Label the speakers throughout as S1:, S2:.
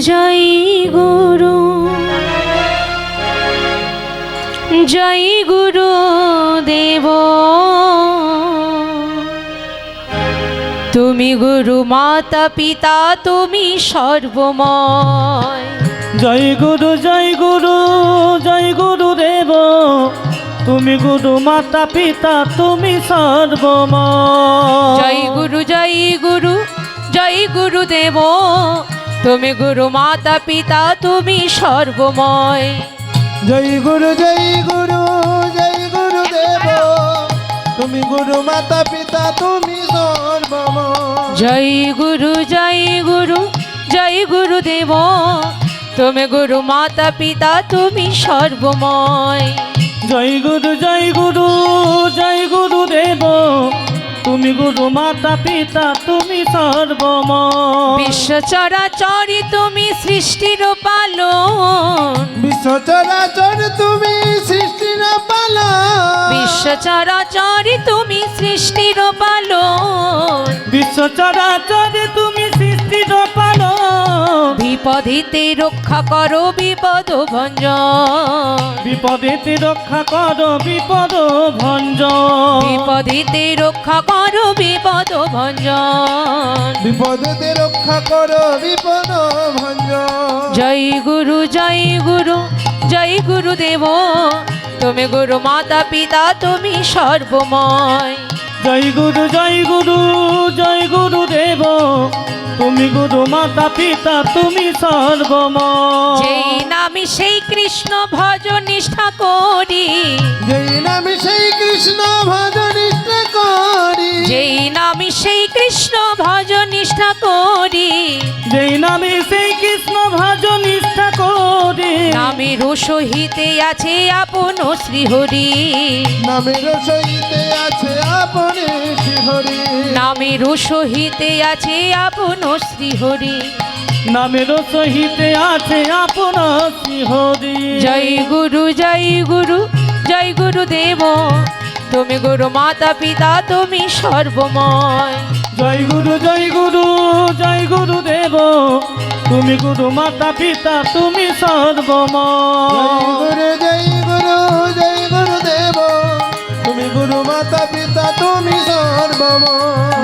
S1: জয় গুরু। জয় গুরু দেব। তুমি গুরু মাতা পিতা তুমি সর্বময়।
S2: জয় গুরু জয় গুরু জয় গুরু দেব। তুমি গুরু মাতা পিতা তুমি সর্বময়।
S1: জয় গুরু জয় গুরু জয় গুরু দেব। তুমি গুরু মাতা পিতা তুমি সর্বময়
S3: জয় গুরু জয় গুরু জয় গুরু দেব। তুমি গুরু মাতা পিতা তুমি সর্বময়।
S1: জয় গুরু জয় গুরু জয় গুরু দেব। তুমি গুরু মাতা পিতা তুমি সর্বময়
S2: জয় গুরু জয় গুরু জয় গুরু দেব। তুমি গুরু মাতা পিতা তুমি সর্বম
S1: বিশ্ব চরাচরি তুমি সৃষ্টির পালন।
S3: বিশ্ব চরাচর তুমি সৃষ্টির পালা
S1: বিশ্ব চরাচরি তুমি সৃষ্টির পালন।
S2: বিশ্ব চরাচরে তুমি পালন
S1: বিপদিতে রক্ষা করো বিপদ ভঞ্জ
S2: বিপদেতে রক্ষা করো বিপদ ভঞ্জন।
S1: বিপদিতে রক্ষা করো বিপদ ভঞ্জ
S3: বিপদেতে রক্ষা করো বিপদ ভঞ্জ
S1: জয় গুরু জয় গুরু জয় গুরু দেব তুমি গুরু মাতা পিতা তুমি সর্বময়।
S2: জয় গুরু জয় গুরু জয় গুরু দেব তুমি গুরু মাতা পিতা তুমি সর্বময়
S1: যেই নামি সেই কৃষ্ণ ভজ নিষ্ঠা করি।
S3: যেই নামে সেই কৃষ্ণ ভজনিষ্ঠ করি।
S1: যেই নামি সেই কৃষ্ণ ভজ নিষ্ঠা করি।
S2: যেই নামে সেই কৃষ্ণ ভাজ নিষ্ঠা করে।
S1: নামের সহিতে আছে আপন শ্রীহরি।
S3: নামের সহিতে আছে আপনি
S1: নামের সহিতে আছে আপন শ্রীহরি।
S2: নামের সহিতে আছে আপন শ্রীহরি।
S1: জয় গুরু জয় গুরু জয় গুরু দেব তুমি গুরু মাতা পিতা তুমি সর্বময়।
S2: জয় গুরু জয় গুরু জয় গুরু দেব তুমি গুরু মাতা পিতা তুমি
S3: জয়
S2: সর্বময়।
S3: জয় গুরু জয় গুরু দেব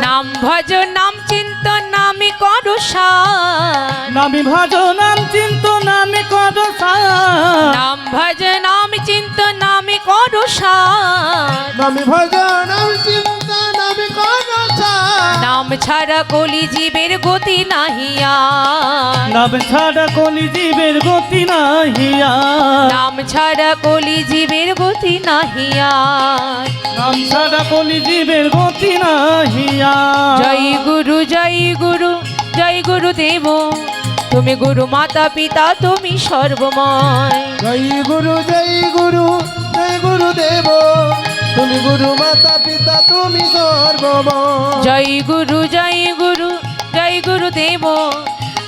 S1: নাম ভজ নাম চিন্ত নামে করো
S2: নামি ভজ নাম চিন্ত নামে কর
S1: নাম ভজ নাম চিন্ত নামে করো
S3: নামি ভজন নাম
S1: ছাড়া কলি জীবের গতি নাহিয়া
S2: নাম ছাড়া কলি জীবের গতি নাহিয়া
S1: নাম ছাড়া কলি জীবের গতি নাহিয়া
S2: নাম ছাড়া কলি জীবের গতি নাহিয়া
S1: জয় গুরু জয় গুরু জয় গুরু দেব। তুমি গুরু মাতা পিতা তুমি সর্বময়।
S3: জয় গুরু জয় গুরু জয় গুরু দেব। তুমি গুরু মাতা তুমি সর্বময়
S1: জয় গুরু জয় গুরু জয় গুরু দেব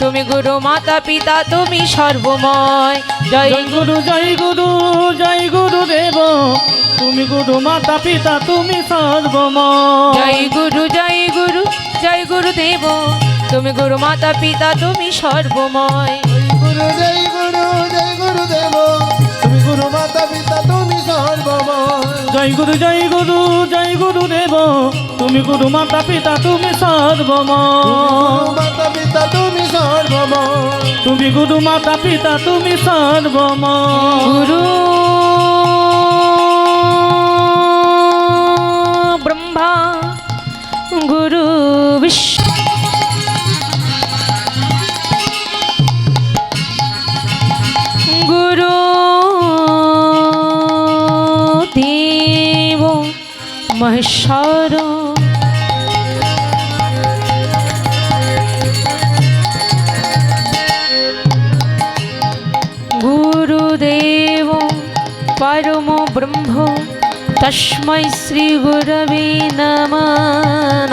S1: তুমি গুরু মাতা পিতা তুমি সর্বময় জয়
S2: জয় গুরু জয় গুরু জয় গুরু দেব তুমি গুরু মাতা পিতা তুমি সর্বময়
S1: জয় গুরু জয় গুরু জয় গুরু দেব তুমি গুরু মাতা পিতা তুমি সর্বময়
S3: গুরু জয় গুরু জয় গুরু দেব তুমি গুরু মাতা পিতা তুমি সর্বময়
S2: জয় গুরু জয় গুরু জয় গুরু দেব, তুমি গুরু মাতা পিতা তুমি সর্বম
S3: মাতা পিতা, তুমি সর্বম।
S2: তুমি গুরু মাতা পিতা, তুমি সর্বম।
S1: গুরু মহেশ্বর গুরুদেব পরম ব্রহ্ম তস্मै শ্রী গুরবে নমঃ।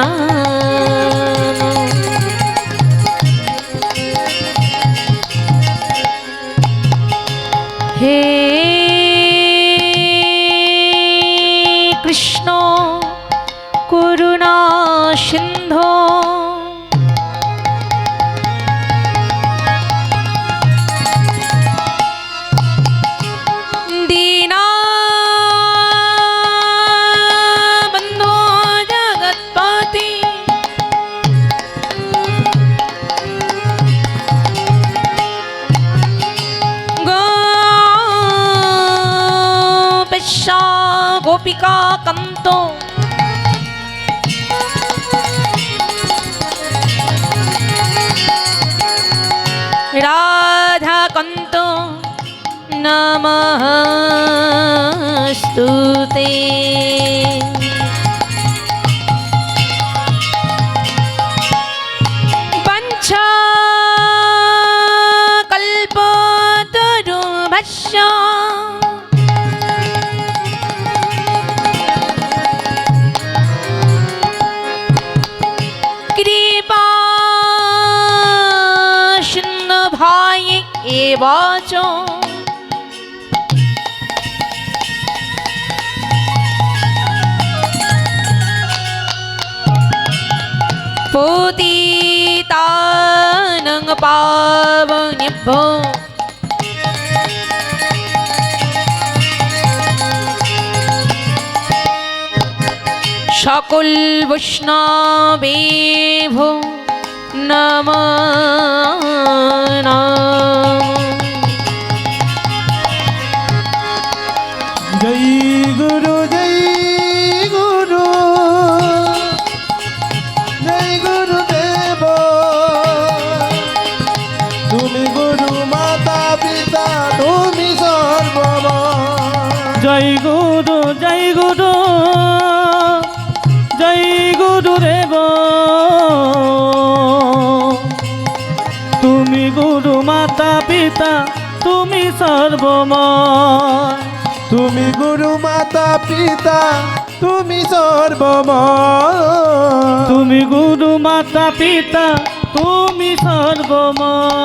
S1: হে কান্ত রাধাকান্ত নমস্তুতে চ পতিতানং পাবনেভ্যো। সকল বৈষ্ণবেভ নম।
S3: গুরু, জয় গুরু। জয় গুরু দেব। তুমি গুরু মাতা, পিতা, তুমি সর্বম।
S2: জয় গুরু জয় গুরু। জয় গুরু দেব। তুমি গুরু মাতা, পিতা, তুমি সর্বময়
S3: তুমি গুরু মাতা পিতা তুমি সর্বম
S2: তুমি গুরু মাতা পিতা তুমি সর্বময়।